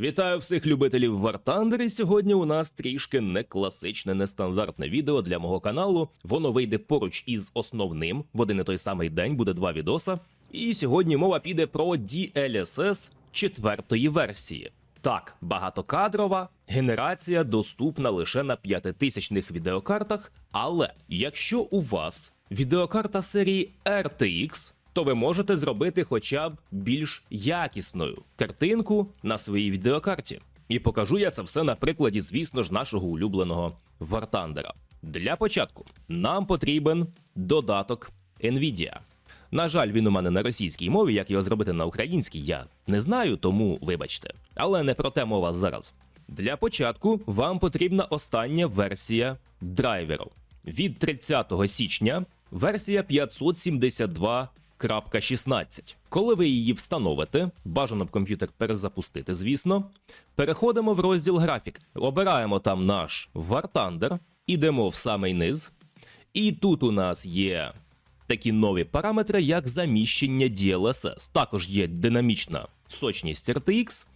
Вітаю всіх любителів War Thunder, і Сьогодні у нас трішки не класичне, нестандартне відео для мого каналу. Воно вийде поруч із основним. В один і той самий день буде два відоса. І сьогодні мова піде про DLSS четвертої версії. Так, багатокадрова генерація доступна лише на п'ятитисячних відеокартах. Але якщо у вас відеокарта серії RTX, то ви можете зробити хоча б більш якісною картинку на своїй відеокарті. І покажу я це все на прикладі, звісно ж, нашого улюбленого War Thunder. Для початку нам потрібен додаток Nvidia. На жаль, він у мене на російській мові, як його зробити на українській, я не знаю, тому вибачте. Але не про те мова зараз. Для початку вам потрібна остання версія драйверу. Від 30 січня версія 572.16. Коли ви її встановите, бажано б комп'ютер перезапустити, звісно. Переходимо в розділ графік. Обираємо там наш War Thunder, ідемо в самий низ. І тут у нас є такі нові параметри, як заміщення DLSS. Також є динамічна сочність RTX.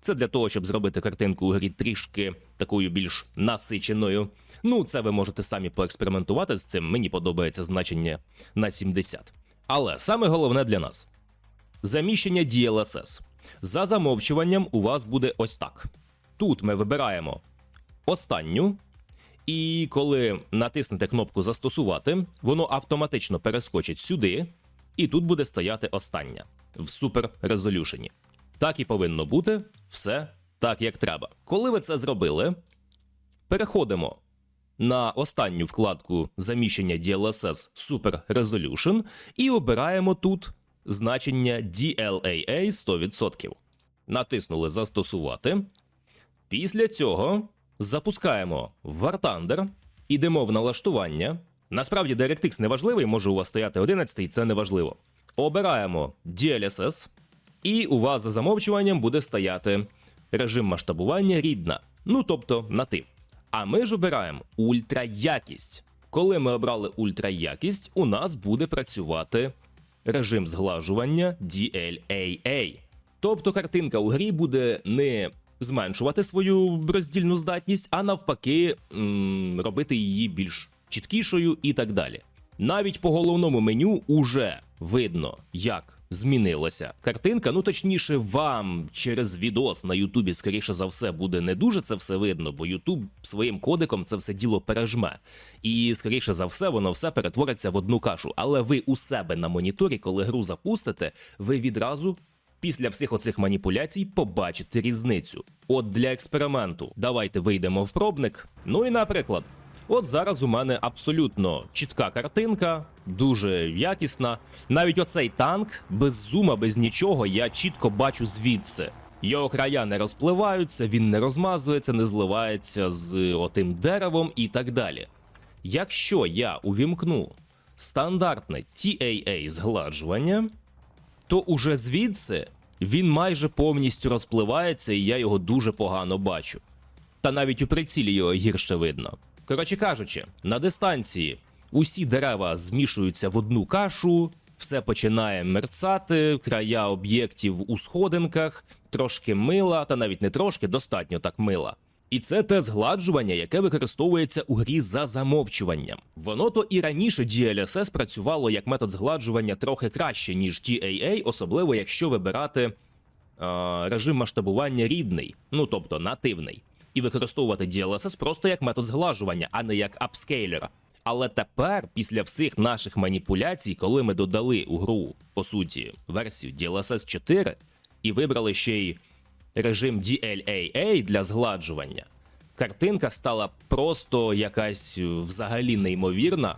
Це для того, щоб зробити картинку у грі трішки такою більш насиченою. Ну, це ви можете самі поекспериментувати з цим. Мені подобається значення на 70. Але саме головне для нас заміщення DLSS. За замовчуванням у вас буде ось так. Тут ми вибираємо останню, і коли натиснете кнопку Застосувати, воно автоматично перескочить сюди, і тут буде стояти остання в Resolution. Так і повинно бути все так, як треба. Коли ви це зробили, переходимо на останню вкладку заміщення DLSS Super Resolution і обираємо тут значення DLAA 100%. Натиснули Застосувати. Після цього запускаємо War Thunder, ідемо в налаштування. Насправді DirectX не важливий, може у вас стояти 11, це не важливо. Обираємо DLSS, і у вас за замовчуванням буде стояти режим масштабування рідна, ну тобто натив. А ми ж обираємо ультраякість. Коли ми обрали ультраякість, у нас буде працювати режим зглажування DLAA. Тобто картинка у грі буде не зменшувати свою роздільну здатність, а навпаки, робити її більш чіткішою і так далі. Навіть по головному меню уже видно, як змінилася картинка. Ну точніше, вам через відос на Ютубі, скоріше за все, буде не дуже це все видно, бо Ютуб своїм кодиком це все діло пережме. І скоріше за все, воно все перетвориться в одну кашу. Але ви у себе на моніторі, коли гру запустите, ви відразу. Після всіх оцих маніпуляцій побачите різницю. От для експерименту давайте вийдемо в пробник. Ну і наприклад, от зараз у мене абсолютно чітка картинка, дуже якісна. Навіть оцей танк без зума, без нічого, я чітко бачу звідси. Його края не розпливаються, він не розмазується, не зливається з отим деревом і так далі. Якщо я увімкну стандартне TAA згладжування, то уже звідси він майже повністю розпливається, і я його дуже погано бачу. Та навіть у прицілі його гірше видно. Коротше кажучи, на дистанції усі дерева змішуються в одну кашу, все починає мерцати, края об'єктів у сходинках, трошки мила, та навіть не трошки, достатньо так мила. І це те згладжування, яке використовується у грі за замовчуванням. Воно то і раніше DLSS працювало як метод згладжування трохи краще, ніж TAA, особливо якщо вибирати е, режим масштабування рідний, ну тобто нативний, і використовувати DLSS просто як метод зглажування, а не як апскейлера. Але тепер, після всіх наших маніпуляцій, коли ми додали у гру, по суті, версію DLSS 4 і вибрали ще й режим DLAA для згладжування, картинка стала просто якась взагалі неймовірна.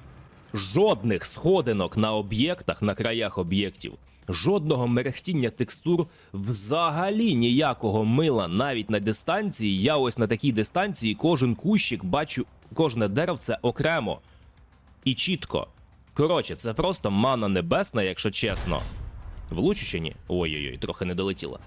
Жодних сходинок на об'єктах, на краях об'єктів, жодного мерехтіння текстур, взагалі ніякого мила навіть на дистанції. Я ось на такій дистанції кожен кущик бачу, кожне деревце окремо і чітко. Коротше, це просто мана небесна, якщо чесно. Влучу чи ні? Ой-ой-ой, трохи не долетіло.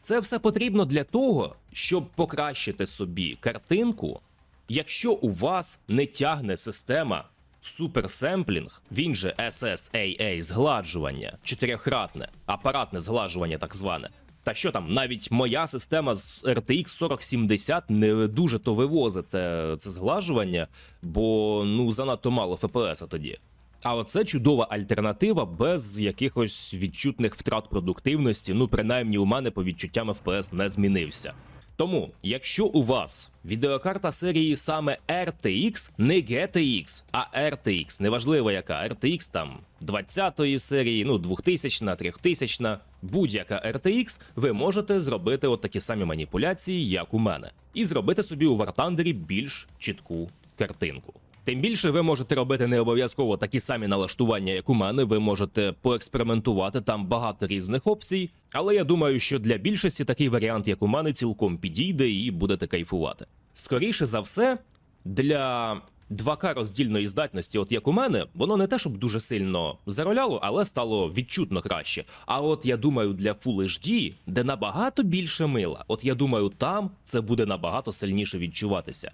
Це все потрібно для того, щоб покращити собі картинку, якщо у вас не тягне система суперсемплінг, він же SSAA згладжування, чотирьохратне, апаратне згладжування так зване. Та що там, навіть моя система з RTX 4070 не дуже то вивозить це, це зглажування, бо ну занадто мало FPS тоді. А оце чудова альтернатива без якихось відчутних втрат продуктивності. Ну, принаймні, у мене по відчуттям FPS не змінився. Тому, якщо у вас відеокарта серії саме RTX, не GTX, а RTX, неважливо яка RTX там 20-ї серії, ну 2000, 3000, будь-яка RTX, ви можете зробити от такі самі маніпуляції, як у мене, і зробити собі у Thunder більш чітку картинку. Тим більше ви можете робити не обов'язково такі самі налаштування, як у мене. Ви можете поекспериментувати там багато різних опцій. Але я думаю, що для більшості такий варіант, як у мене, цілком підійде і будете кайфувати. Скоріше за все, для 2К роздільної здатності, от як у мене, воно не те, щоб дуже сильно зароляло, але стало відчутно краще. А от я думаю, для Full HD, де набагато більше мила, от я думаю, там це буде набагато сильніше відчуватися.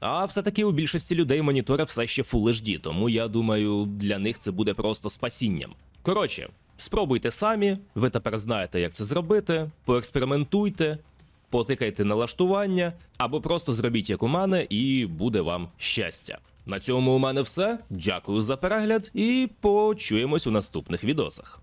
А все-таки у більшості людей монітори все ще Full HD, тому я думаю, для них це буде просто спасінням. Коротше, спробуйте самі, ви тепер знаєте, як це зробити, поекспериментуйте, потикайте налаштування, або просто зробіть як у мене, і буде вам щастя. На цьому у мене все. Дякую за перегляд і почуємось у наступних відосах.